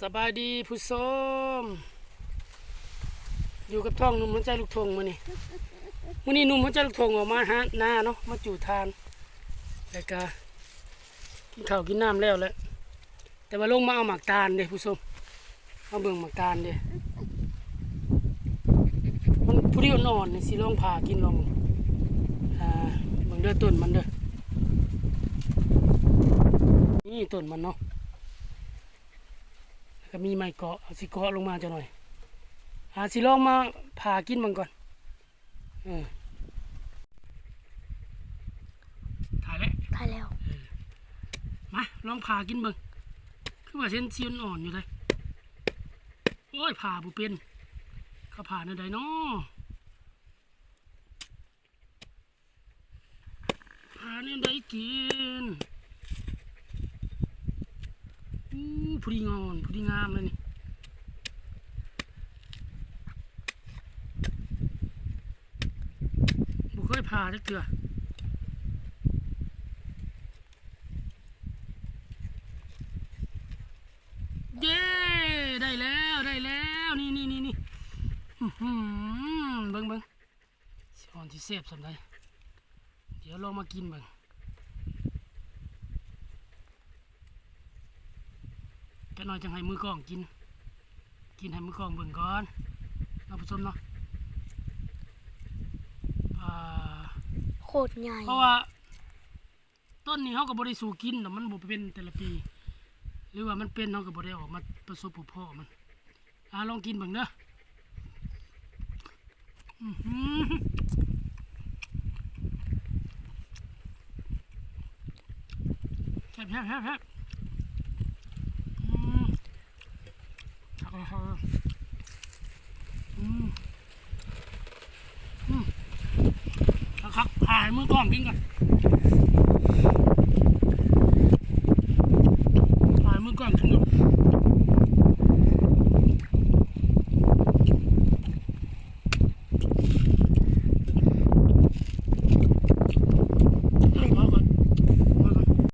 สบายดีผู้ชมอยู่กับท่องหนุ่มหัวใจลูกทงมานี่มื้อนี้หนุ่มหัวใจลูกทงออกมาหาหน้าเนาะมาจู่ทานแล้วก็กินข้าวกินน้ำแล้วแหละแต่ว่าลงมาเอาหมากตาลเด้ผู้ชมเอาเบิ่งหมากตาลเด้มันผู้ที่อ่อนๆนี่สิลองพากินลองอ่าเบิ่งเด้อต้นมันเด้อนี่ต้นมันเนาะ ก็มีไม้เกาะเอาสิเกาะลงมาจะหน่อยหาสิลองมาผ่ากินมันก่อนเออถ่ายแล้วถ่ายแล้วมาลองผ่ากินเบิ่งคือว่าเส้นเสียนอ่อนอยู่เลยโอ้ยผ่าบุเป็นเขาผ่าในใดเนาะผ่าในใดกิน อู้ผู้ดีงอนผู้ดีงามเลยนี่บุเคยผ่าจักเถื่อเย้ได้แล้วได้แล้วนี่นี่นี่นี่เบิ้งเบิ้งสิอ่อนที่เสพสำได้เดี๋ยวลองมากินเบิ้ง ก็น้อยจังให้มือกล้องกิน กินให้มือกล้องเบิ่งก่อนเอาผู้ชมเนาะอ่าโคตรใหญ่ เพราะว่า ต้นนี้เขาก็บริสูกินแต่มันบ่เป็นแต่ละปี หรือว่ามันเป็นเขาก็บ่ได้ออกมาประสบผลพ่อมันอ่าลองกินเบิ่งเด้ออื้อหือแซ่บแซ่บแซ่บ นะครับหายมือก่อนวิ่งก่อนหายมือก่อนถึง